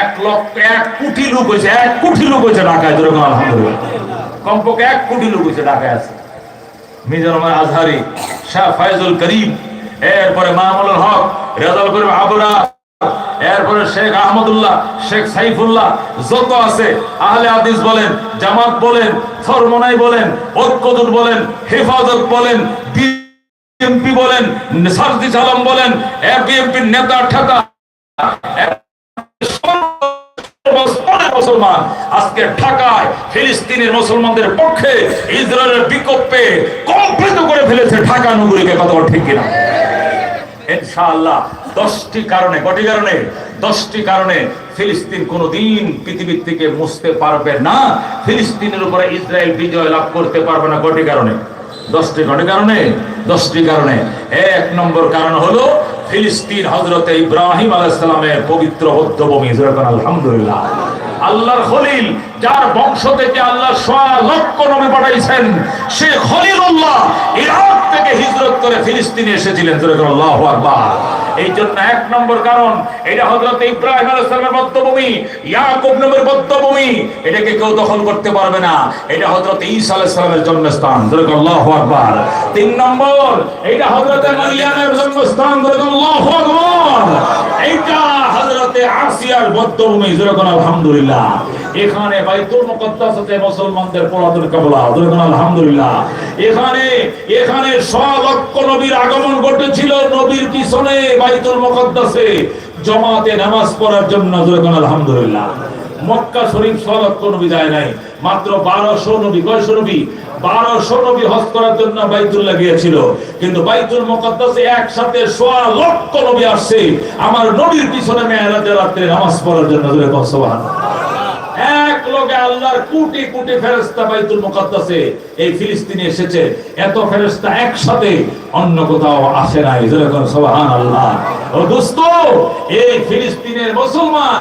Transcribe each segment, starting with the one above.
এক লক্ষ, এক কোটি লোক হয়েছে, এক কোটি লোক হয়েছে ঢাকায় আলহামদুলিল্লাহ। কমপক্ষে এক কোটি লোক হয়েছে ঢাকায় আছে। রহমান আজহারি, শাহ করিম, এরপরে হক রেজাল করিম আবরা এরপরে শেখ আহমদুল্লাহ, শেখ সাইফুল্লাহ, যত আছে, আহলে বলেন, জামাত বলেন ফরমনাই বলেন বলেন, হেফাজত বলেন বলেন সারদিস আলম বলেন বিএমপির নেতা, ঠেতা মুসলমান, আজকে ঢাকায় ফিলিস্তিনের মুসলমানদের পক্ষে ইসরায়েলের বিকল্পে কম্পিত করে ফেলেছে ঢাকা নগরীকে, কথা ঠিক কিনা? ইনশাআল্লাহ, দশটি কারণে, কটি কারণে? দশটি কারণে ফিলিস্তিন কোনোদিন পৃথিবীর থেকে মুছতে পারবে না, ফিলিস্তিনের উপরে ইসরায়েল বিজয় লাভ করতে পারবে না, কটি কারণে? দশটি কটি কারণে? দশটি কারণে। এক নম্বর কারণ হলো ফিলিস্তিন হজরতে ইব্রাহিম আলাইসালামের পবিত্র বৌদ্ধভূমি আলহামদুলিল্লাহ। আল্লাহর খলিল, যার বংশ থেকে আল্লাহ লক্ষ নবী পাঠাইছেন, সে খলিলুল্লাহ ইরাক থেকে হিজরত করে ফিলিস্তিনে এসেছিলেন এই জন্য এক নম্বর কারণ, এটা হজরত ইব্রাহিম আলাইহিসসালামের বদ্ধভূমি, ইয়াকুব নবীর বদ্ধভূমি, এটাকে কেউ দখল করতে পারবে না। এটা হজরত ঈসা আলাইহিসসালামের জন্মস্থান তিন নম্বর, এটা হজরত জন্মস্থান আসিয়ার বদ্ধভূমি যেরকম আলহামদুলিল্লাহ। এখানে বাইতুল মুকদ্দাসে মুসলমানদের পুরাতন কাবলা যেরকম আলহামদুলিল্লাহ। এখানে এখানে নবীর আগমন ঘটেছিল নবীর পিছনে বাইতুল মুকদ্দাসে। জমাতে নামাজ পড়ার জন্য যেরকম আলহামদুলিল্লাহ। মক্কা শরীফ লক্ষ নবী যায় নাই। মাত্র বারোশো নবী, কয়শো নবী? বারোশো নবী হজ করার জন্য বাইতুল্লাহ গিয়েছিল। কিন্তু বাইতুল মুকদ্দাসে একসাথে সোয়া লক্ষ নবী আসছে। আমার নবীর পিছনে মেয়েরাজের রাত্রে নামাজ পড়ার জন্য যেরকম সুবহানাল্লাহ। এক লোকে আল্লাহর কোটি কোটি ফেরেশতা বাইতুল মুকাদ্দাসে এই ফিলিস্তিনে এসেছে। এত ফেরেশতা একসাথে, অন্য কোথাও আসে নাই যেরকম সুবহানাল্লাহ। ও দোস্ত, এই ফিলিস্তিনের মুসলমান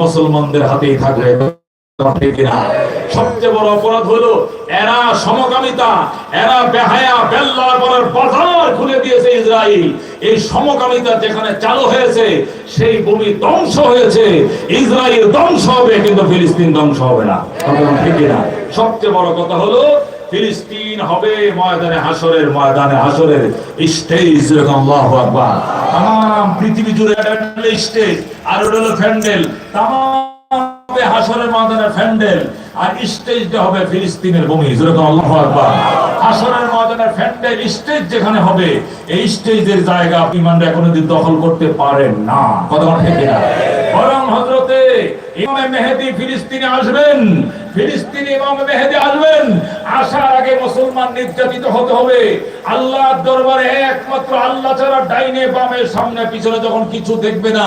মুসলমানদের হাতেই থাকবে সবচেয়ে বড় অপরাধ হলো, এরা সমকামিতা, এরা বেহায়া বেল্লা পরের বাজার খুলে দিয়েছে ইসরায়েল এই সমকামিতা যেখানে চালু হয়েছে, সেই ভূমি ধ্বংস হয়েছে। ইসরায়েল ধ্বংস হবে, কিন্তু ফিলিস্তিন ধ্বংস হবে না। সবচেয়ে বড় কথা হলো ফিলিস্তিন হবে ময়দানে হাসরের ময়দানে হাসরের স্টেজ আকবার। তাম, পৃথিবী জুড়ে স্টেজ, আর ওটা হলো তাম হাসরের ময়দানে আর স্টেজটা হবে ফিলিস্তিনের ভূমি, যেরকম ময়দানে স্টেজ যেখানে হবে, এই স্টেজের জায়গা আপনি মানে কোনোদিন দখল করতে পারেন না। কথা ঠিক না বরং ইমামে মেহেদী ফিলিস্তিনে আসবেন, ফিলিস্তিনি ইমামে মেহেদী আসবেন। আসার আগে মুসলমান নির্যাতিত হতে হবে। দরবারে একমাত্র আল্লাহ ছাড়া ডাইনে সামনে পিছনে যখন কিছু দেখবে না,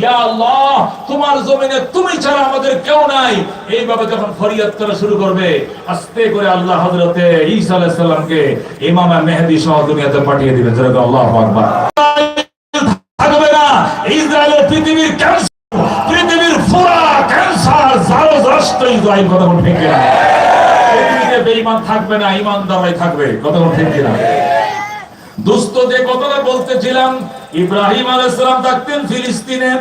ইয়া আল্লাহ, তোমার জমিনে তুমি ছাড়া আমাদের কেউ নাই। এইভাবে যখন ফরিয়াদ করা শুরু করবে, আস্তে করে আল্লাহ হযরতে ঈসা ইমামে মেহেদী সহ দুনিয়াতে পাঠিয়ে আল্লাহু আকবার। থাকবে না, ইসরায়েলের পৃথিবীর জারো রাষ্ট্র কথা বল ঠিক কিনা পৃথিবীতে বেঈমান থাকবে না ইমানদাররাই থাকবে কথা বল ঠিক কিনা দুস্থ যে কথাটা বলতেছিলাম, ইব্রাহিম আলাইহিস সালাম থাকতেন ফিলিস্তিনে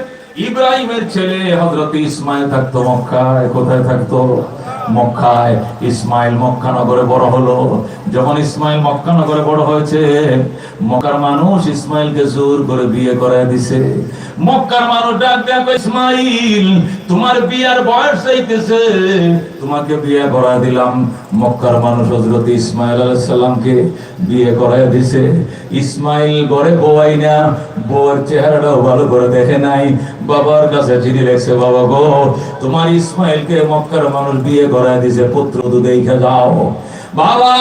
ইব্রাহিমের ছেলে হযরত ইসমাইল থাকতো মক্কায়, কোথায় থাকতো? মক্কায় ইসমাইল মক্কা নগরে বড় হলো। যখন ইসমাইল মক্কা নগরে বড় হয়েছে, মক্কার মানুষ ইসমাইলকে জোর করে বিয়ে করায় দিছে। মক্কার মানুষ ডাক দেখো ইসমাইল, তোমার বিয়ার বয়স চাইতেছে তোমাকে বিয়ে করা দিলাম। মক্কার মানুষ হযরত ইসমাইল আলাইহিস সালামকে বিয়ে করায় দিছে। ইসমাইল ঘরে বউাই না, বউয়ের চেহারাটাও ভালো করে দেখে নাই। বাবার কাছে চিঠি লেখছে, বাবা গো, তোমার ইসমাইলকে মক্কার মানুষ বিয়ে করায় দিছে, পুত্র তো দেখে যাও। বাবা,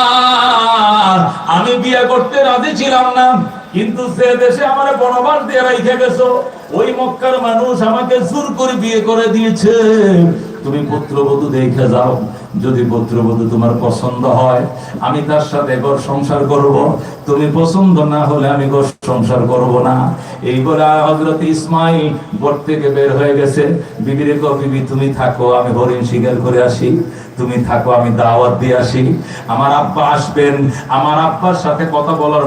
আমি বিয়ে করতে রাজি ছিলাম না, কিন্তু যে দেশে আমার বনবাস দিয়ে রেখে গেছো। ওই মক্কার মানুষ আমাকে জোর করে বিয়ে করে দিয়েছে। তুমি পুত্রবধূ দেখে যাও। যদি পুত্রবধূ তোমার পছন্দ হয়, আমি তার সাথে ঘর সংসার করব। তুমি পছন্দ না হলে আমি ঘর সংসার করব না। এই বলে হজরত ইসমাইল ঘর থেকে বের হয়ে গেছে। বিবিরে কো বিবি, তুমি থাকো, আমি হরিণ শিকার করে আসি। তুমি থাকো, আমি দাওয়াত দিয়ে আসি। আমার আব্বা আসবেন। আমার আব্বার সাথে কথা বলার